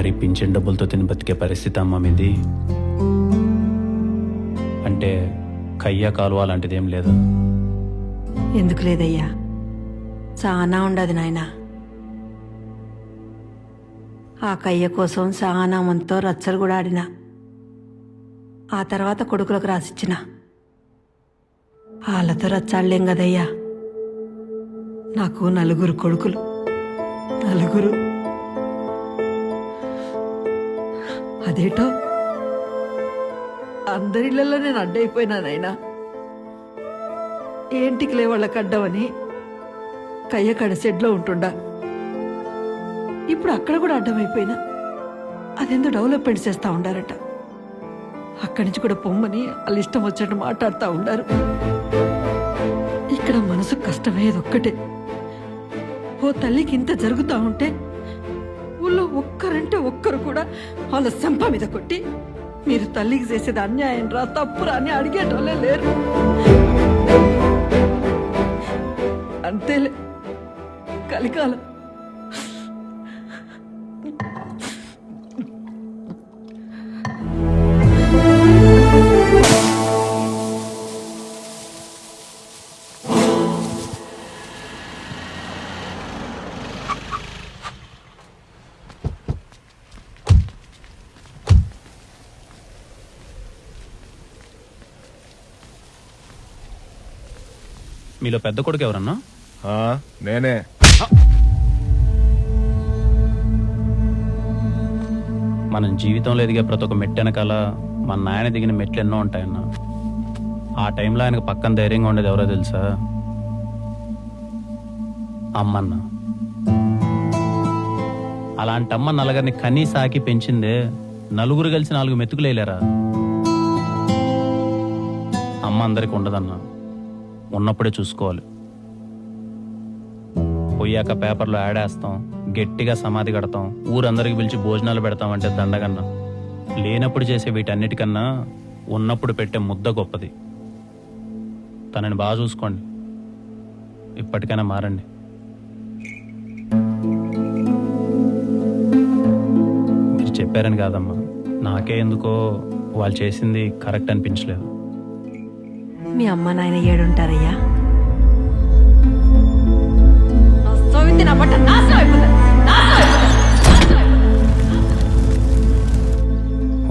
మరి పింఛన్ డబ్బులతో తిని బతికే పరిస్థితి అమ్మ మీది? అంటే కయ్య కాలువ లాంటిది ఏం లేదా? ఎందుకు లేదయ్యా? చాలా ఉండదు నాయన. ఆ కయ్య కోసం చాలా మందితో రచ్చలు కూడా ఆడిన. ఆ తర్వాత కొడుకులకు రాసిచ్చిన. వాళ్ళతో రచ్చాడలేం కదయ్యా. నాకు నలుగురు కొడుకులు. నలుగురు అదేటో? అందరిళ్ళల్లో నేను అడ్డైపోయినానైనా ఏంటికి లే వాళ్ళకి అడ్డమని కయ్య షెడ్లో ఉంటుండా. ఇప్పుడు అక్కడ కూడా అడ్డమైపోయినా. అదెందో డెవలప్మెంట్ చేస్తూ ఉండారట? అక్కడి నుంచి కూడా పొమ్మని వాళ్ళు ఇష్టం వచ్చినట్టు మాట్లాడుతూ ఉండారు. ఇక్కడ మనసు కష్టమేది ఒక్కటే. ఓ తల్లికి ఇంత జరుగుతూ ఉంటే ఊళ్ళో ఒక్కరంటే ఒక్కరు కూడా వాళ్ళ సంప మీద కొట్టి మీరు తల్లికి చేసేది అన్యాయం రా తప్పురా అని అడిగేటోళ్ళే లేరు. అంతేలే. కలికాలం. మీలో పెద్ద కొడుకు ఎవరన్నా? ఆ, నేనే. మనం జీవితంలో ఎదిగే ప్రతి ఒక్క మెట్టు వెనకాల మన నాయన దిగిన మెట్లు ఎన్నో ఉంటాయన్న. ఆ టైంలో ఆయనకు పక్కన ధైర్యంగా ఉండేది ఎవరో తెలుసా? అమ్మన్న. అలాంటి అమ్మ నలుగురిని కనీ సాకి పెంచిందే నలుగురు కలిసి నాలుగు మెతుకులేలేరా అమ్మ అందరికి ఉండదన్న. ఉన్నప్పుడే చూసుకోవాలి. పోయాక పేపర్లో యాడ్ వేస్తాం గట్టిగా సమాధి కడతాం ఊరందరికి పిలిచి భోజనాలు పెడతాం అంటే దండగన్నా. లేనప్పుడు చేసే వీటన్నిటికన్నా ఉన్నప్పుడు పెట్టే ముద్ద గొప్పది. తనని బాగా చూసుకోండి. ఇప్పటికైనా మారండి. మీరు చెప్పారని కాదమ్మా. నాకే ఎందుకో వాళ్ళు చేసింది కరెక్ట్ అనిపించలేదు. మీ అమ్మ నాయన ఏడుంటారయ్యా.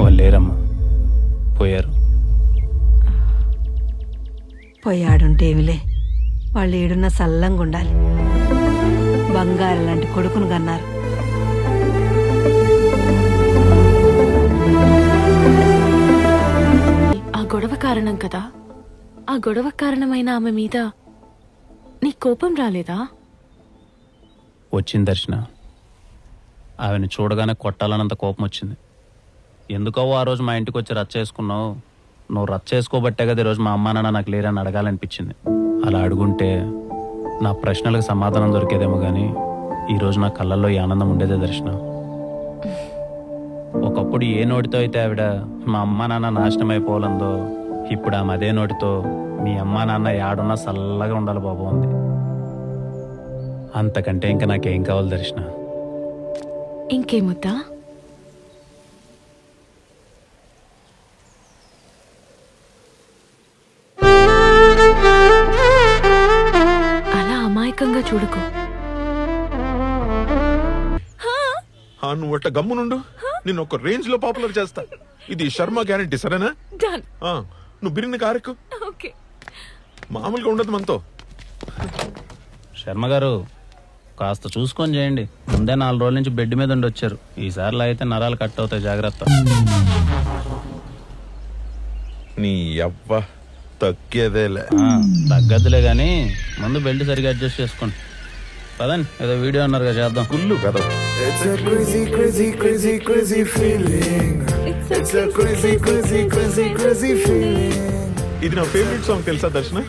వాళ్ళు లేరమ్మా. పోయారు. పోయాడుంటే ఏమిలే? వాళ్ళు ఏడున్న సల్లంగా ఉండాలి. బంగారు లాంటి కొడుకును కన్నారు. ఆ గొడవ కారణం కదా? ఆ గొడవ కారణమైన ఆమె మీద నీ కోపం రాలేదా? వచ్చింది దర్శన. ఆమెను చూడగానే కొట్టాలన్నంత కోపం వచ్చింది. ఎందుకో ఆ రోజు మా ఇంటికి వచ్చి రచ్చ చేసుకున్నావు? నువ్వు రచ్చ చేసుకోబట్టే కదా ఈరోజు మా అమ్మా నాన్న నాకు లేరని అడగాలనిపించింది. అలా అడుగుంటే నా ప్రశ్నలకు సమాధానం దొరికేదేమో కానీ ఈరోజు నా కళ్ళల్లో ఈ ఆనందం ఉండేదే దర్శన. ఒకప్పుడు ఏ నోటితో అయితే ఆవిడ మా అమ్మా నాన్న నాశనం అయిపోవాలందో ఇప్పుడు ఆమె అదే నోటితో మీ అమ్మా నాన్న యాడున్నా చల్లగా ఉండాలి బాబు ఉంది అంతకంటే ఇంకా నాకేం కావాలి దర్శన? ఇంకేముద్దా అలా అమాయకంగా చూడుకో. ఆ, నువ్వు అట్ట గమ్మునుండు? నేను ఒక రేంజ్లో పాపులర్ చేస్తా. ఇది శర్మ గ్యారంటీ సరేనా? డన్. ఆ, నువ్వు బిరిని కారెక్కు ఓకే. మామూలుగా ఉండదు మనతో. శర్మ గారు కాస్త చూసుకొని చేయండి. ముందే నాలుగు రోజుల నుంచి బెడ్ మీద ఉండి వచ్చారు. ఈసారిలో అయితే నరాలు కట్ అవుతాయి జాగ్రత్త. నీ అవ్వ తగ్గేదేలే. తగ్గదులే కానీ ముందు బెల్ట్ సరిగా అడ్జస్ట్ చేసుకోండి. పదండి. ఏదో వీడియో అన్నారుగా చేద్దాం. కుళ్ళు కదా It's a crazy, crazy, crazy, crazy feeling. It's a crazy, crazy, crazy, crazy feeling. ఇది నా ఫేవరెట్ సాంగ్ తెలుసా దర్శన?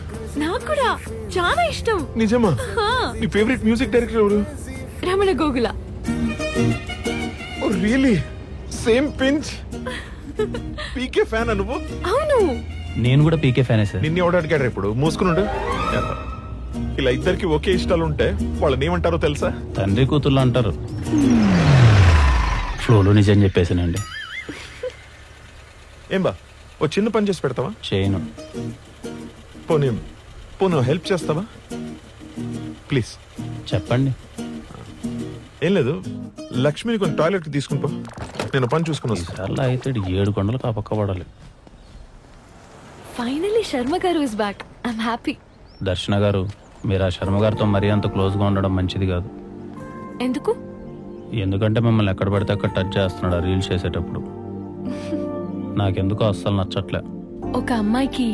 నాకు కూడా. చాలా ఇష్టం. నిజమా? నీ ఫేవరెట్ మ్యూజిక్ డైరెక్టర్ ఎవరు? Ramana Gogula. Oh really same pinch PK fan నువ్వు? అవును. నేను కూడా పీకే ఫ్యానే సార్ నిన్ను ఎవడు అడిగాడు ఇప్పుడు. మూసుకున్నాడు ఇలా ఇద్దరికి ఒకే ఇష్టాలు ఉంటే వాళ్ళని ఏమంటారో తెలుసా? తండ్రి కూతుళ్ళు అంటారు. ఫ్లోలో నిజం చెప్పేసానండి ఏం బా ఓ చిన్న పని చేసి పెడతావా? చేయను. పోనీ పోనీ హెల్ప్ చేస్తావా? ప్లీజ్. చెప్పండి. ఏం లేదు లక్ష్మిని కొన్ని టాయిలెట్కి తీసుకుని పో. నేను పని చూసుకుని వస్తాను ఈసార్లు అయితే ఈడు ఏడు కొండలు కాపక్క పడాలి ఫైనలీ శర్మ గారు ఇస్ బ్యాక్ ఐఎమ్ హ్యాపీ దర్శన గారు మీరు ఆ శర్మ గారితో మరీ అంత క్లోజ్గా ఉండడం మంచిది కాదు. ఎందుకు? ఎందుకంటే మిమ్మల్ని ఎక్కడ పడితే అక్కడ టచ్ చేస్తున్నాడు ఆ రీల్స్ చేసేటప్పుడు. నాకెందుకో అస్సలు నచ్చట్లే. ఒక అమ్మాయికి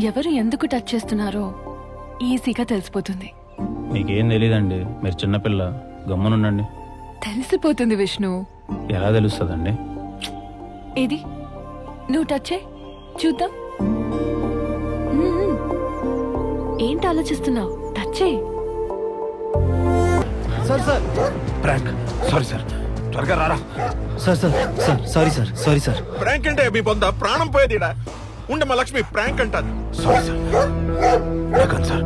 ఎవరు ఎందుకు టచ్ చేస్తున్నారో ఈజీగా తెలిసిపోతుంది. మీకేం తెలియదండి మీరు చిన్నపిల్ల. గమ్మునుండండి. తెలిసిపోతుంది విష్ణు. ఎలా తెలుస్తుందండి? ఏది నువ్వు టచ్ చేయి. చూద్దాం. మ్మ్. ఏంటి ఆలోచిస్తున్నావు? టచ్ చేయి. Sir sir. Prank. Sorry sir త్వరగా రారా. Sir sir sir sorry sir sorry sir. Prank అంటే మీ ప్రాణం పోయేది ఈడ. ఉండే మా లక్ష్మి ప్రాంక్ అంటారు. సారీ సార్ రకన్ సార్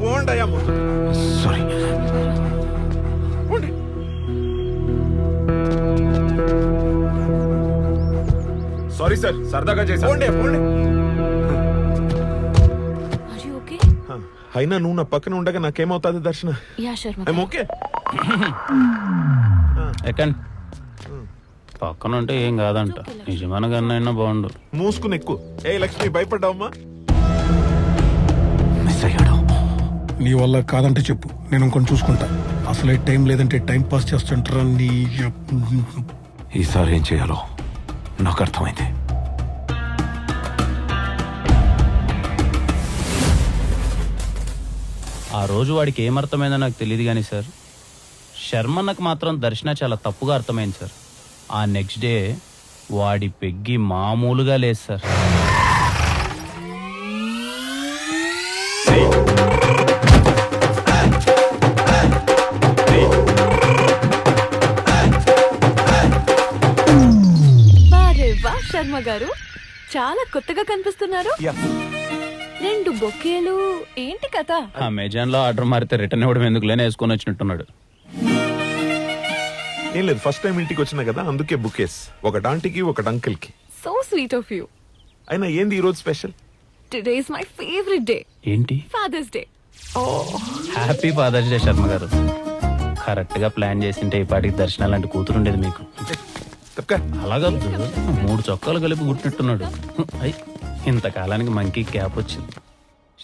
పోండయ్యా ముందు. సారీ పోండి. సారీ సార్ సరదాగా పోండి పోండి. అయినా నువ్వు నా పక్కన ఉండగా నాకేమవుతుంది దర్శన? యా శర్మ ఐమ్ ఓకే ఎక్కండి. పక్కన ఉంటే ఏం కాదంట. నిజమైన గన్న అయినా బాగుండు. మూసుకుని ఎక్కువ. ఏ లక్ష్మి భయపడ్డావమ్మా? మిస్ అయ్యాడు. నీ వల్ల కాదంటే చెప్పు. నేను ఇంకొని చూసుకుంటా. అసలే టైం లేదంటే టైం పాస్ చేస్తుంటారా నీ ఈసారి ఏం చేయాలో? నాకు అర్థమైంది. ఆ రోజు వాడికి ఏమర్థమైందో నాకు తెలియదు కానీ సార్. శర్మన్నకు మాత్రం దర్శన చాలా తప్పుగా అర్థమైంది సార్. ఆ నెక్స్ట్ డే వాడి పెగ్గి మామూలుగా లేదు సార్. వారే వా శర్మ గారు. చాలా కొత్తగా కనిపిస్తున్నారు. రెండు బొకేలు ఏంటి కథ? అమెజాన్లో ఆర్డర్ మారితే రిటర్న్ ఇవ్వడం ఎందుకు? లేని వేసుకొని వచ్చినట్టున్నాడు. ఏం లేదు ఫస్ట్ టైం ఇంటికి వచ్చినా కదా అందుకే బుకేస్ ఒకటి ఆంటీకి ఒకటి అంకిల్కి సో స్వీట్ ఆఫ్ యూ అయినా ఏంది ఈ రోజు special? Today is my favourite day ఏంటి? Father's day happy father's day Sharma గారు. కరెక్ట్గా ప్లాన్ చేసింటే ఈ పాటికి దర్శనం లాంటి కూతురు ఉండేది మీకు. తప్పక అలాగా మూడు చొక్కాలు కలిపి గుట్టినట్టున్నాడు అయ్ ఇంతకాలానికి మంకీ క్యాప్ వచ్చింది.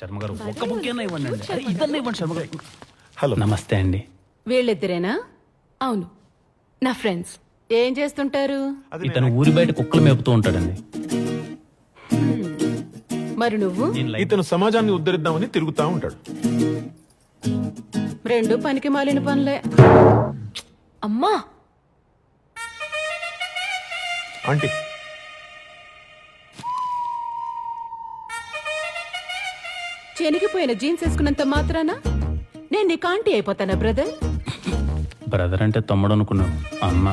శర్మ గారు ఒక్క బుక్ ఇవ్వండి అండి. ఇవ్వండి శర్మ గారు. హలో. నమస్తే అండి. వీళ్ళిద్దరేనా? అవును. నా ఫ్రెండ్స్. ఏం చేస్తుంటారు? ఇతను ఊరి బయట కుక్కలు మేపుతూ ఉంటాడండి. మరి నువ్వు? ఇతను సమాజాన్ని ఉద్ధరిద్దామని తిరుగుతా ఉంటాడు. రెండు పనికి మాలిన పనులే. అమ్మా! ఆంటీ. చెనిగిపోయిన జీన్స్ వేసుకున్నంత మాత్రాన? నేను నీకు ఆంటీ అయిపోతానా బ్రదర్? బ్రదర్ అంటే తమ్ముడు అనుకున్నాను అన్న.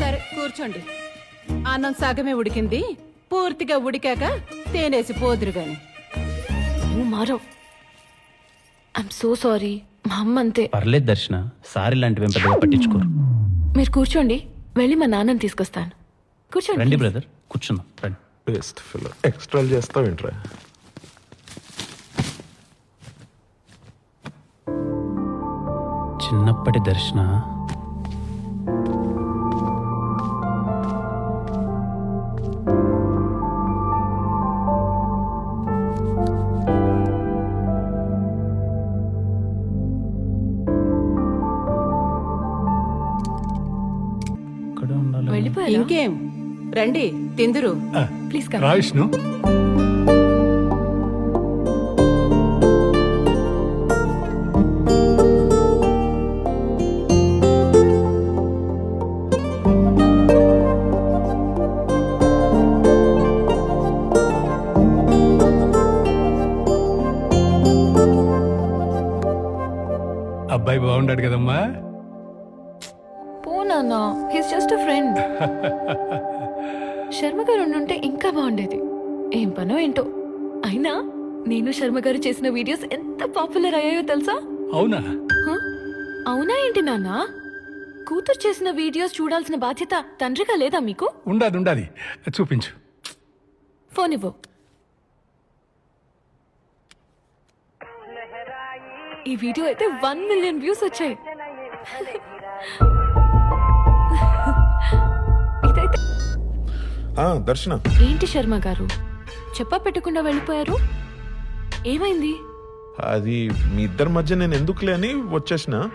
సరే కూర్చోండి. అన్నం సగమే ఉడికింది పూర్తిగా ఉడికాక తేనేసి పోదురు గాని నువ్వు మారవ్. ఐఎమ్ సో సారీ మా అమ్మ అంతే. పర్లేదు దర్శన సారీ లాంటివి ఏం పెద్దగా పట్టించుకోరు. మీరు కూర్చోండి వెళ్ళి మా నాన్నని తీసుకొస్తాను. కూర్చోండి. రండి. బ్రదర్. కూర్చుందాం. రండి. Best fill. ఎక్స్ట్రా చేస్తావు ఏంట్రా? చిన్నప్పటి దర్శన. వెళ్ళిపోయారా? ఇంకేం? రండి తిందురు. ప్లీజ్ కమ్ రా విష్ణు. అబ్బాయి బాగుండాడు కదమ్మా. పో నాన్న he's just a friend Sharma గారు ఉండుంటే ఇంకా బాగుండేది. ఏం పనో ఏంటో. అయినా నేను శర్మ గారు చేసిన వీడియోస్ ఎంత పాపులర్ అయ్యాయో తెలుసా? అవునా? అవునా ఏంటి నాన్న? కూతురు చేసిన వీడియోస్ చూడాల్సిన బాధ్యత తండ్రిగా లేదా మీకు? ఉండాది ఉండాది. చూపించు. ఫోన్ ఇవ్వు. ఈ వీడియో అయితే వన్ మిలియన్ వ్యూస్ వచ్చాయి. దర్శన. ఏంటి శర్మ గారు? చెప్పా పెట్టకుండా వెళ్ళిపోయారు? ఏమైంది? అది మీ ఇద్దరి మధ్య నేను ఎందుకులే అని వచ్చేసిన.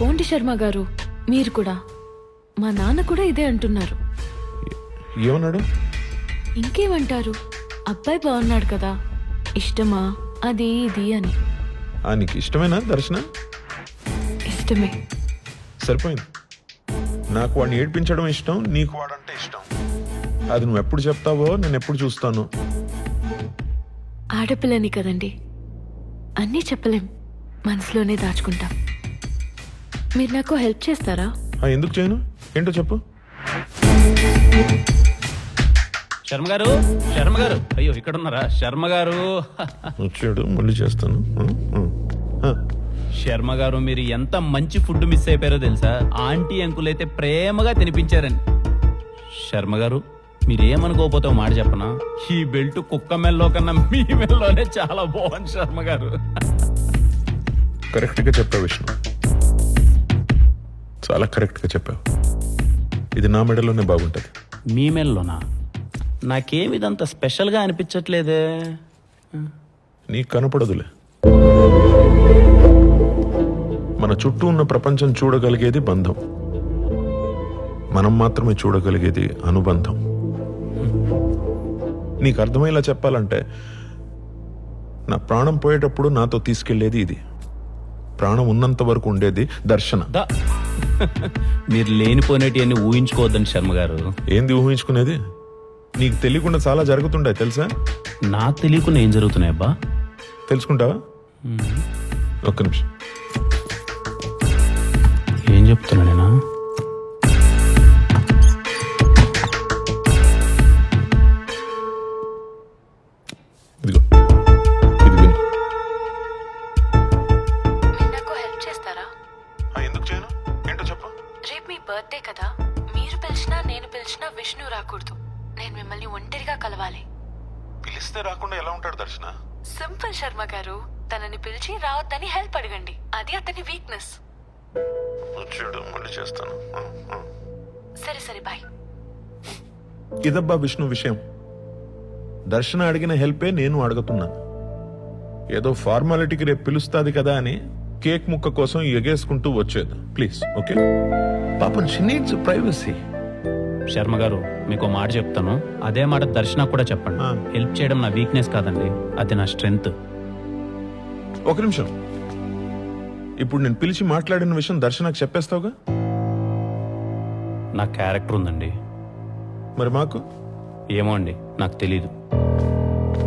పోండి శర్మ గారు మీరు కూడా. మా నాన్న కూడా ఇదే అంటున్నారు. ఏమన్నాడు? ఇంకేమంటారు? అబ్బాయి బాగున్నాడు కదా. ఇష్టమా? అది ఇది అని. ఆ నీకు ఇష్టమేనా దర్శన? ఇష్టమే. సరిపోయింది. నాకు వాడిని ఏడ్పించడం ఇష్టం నీకు వాడంటే అది నువ్వు ఎప్పుడు చెప్తావో నేను ఎప్పుడు చూస్తాను. ఆడపిల్లని కదండి. అన్నీ చెప్పలేం. మనసులోనే దాచుకుంటాం. మీరు నాకు హెల్ప్ చేస్తారా? ఆ, ఎందుకు చేయను? ఏంటో చెప్పు. శర్మ గారు శర్మ గారు అయ్యో ఇక్కడ ఉన్నారా శర్మ గారు వచ్చాడు మళ్ళీ చేస్తాను. ఆ, శర్మ గారు మీరు ఎంత మంచి ఫుడ్ మిస్ అయిపోయారో తెలుసా? ఆంటీ అంకుల్ అయితే ప్రేమగా తినిపించారని. శర్మ గారు మీరేమనుకోకపోతే ఓ మాట చెప్పనా? ఈ బెల్ట్ కుక్క మెల్లో కన్నా మీ మెల్లోనే చాలా బాగుంది శర్మ గారు. కరెక్ట్గా చెప్పావు విష్ణు. చాలా కరెక్ట్గా చెప్పావు. ఇది నా మెడలోనే బాగుంటది. మీ మెల్లోనా? నాకేమి ఇదంత స్పెషల్గా అనిపించట్లేదే? నీకు కనపడదులే. మన చుట్టూ ఉన్న ప్రపంచం చూడగలిగేది బంధం. మనం మాత్రమే చూడగలిగేది అనుబంధం. నీకు అర్థమయ్యేలా చెప్పాలంటే నా ప్రాణం పోయేటప్పుడు నాతో తీసుకెళ్ళేది ఇది. ప్రాణం ఉన్నంత వరకు ఉండేది దర్శన. దా. మీరు లేనిపోయినటివన్నీ ఊహించుకోవద్దండి శర్మ గారు. ఏంది ఊహించుకునేది? నీకు తెలియకుండా చాలా జరుగుతుండే తెలుసా? నాకు తెలియకుండా ఏం జరుగుతున్నాయి అబ్బా? తెలుసుకుంటావా? ఒక్క నిమిషం. ఏం చెప్తున్నా నేనా పిలిచినా విష్ణు రాకూడదు. నేను మిమ్మల్ని ఒంటరిగా కలవాలి. పిలిస్తే రాకుండా ఎలా ఉంటాడు దర్శన? సింపుల్ శర్మ గారు తనని పిలిచి రావద్దని హెల్ప్ అడగండి. అది అతని వీక్నెస్. మళ్ళీ చేస్తాను. సరే సరే బాయ్. ఇదబ్బా విష్ణు విషయం. దర్శన అడిగిన హెల్పే నేను అడుగుతున్నాను ఏదో ఫార్మాలిటీకి రేపు పిలుస్తాది కదా అని కేక్ ముక్క కోసం ఎగేసుకుంటూ వచ్చేది. Please okay? పాపం షీ నీడ్స్ ప్రైవసీ శర్మ గారు మీకు మాట చెప్తాను. అదే మాట దర్శన కూడా చెప్పండి. ఆ. హెల్ప్ చేయడం నా వీక్నెస్ కాదండి. అది నా స్ట్రెంగ్త్. ఒక నిమిషం. ఇప్పుడు నేను పిలిచి మాట్లాడిన విషయం దర్శనకు చెప్పేస్తావుగా? నా క్యారెక్టర్ ఉందండి. మరి మాకు? ఏమో అండి నాకు తెలీదు.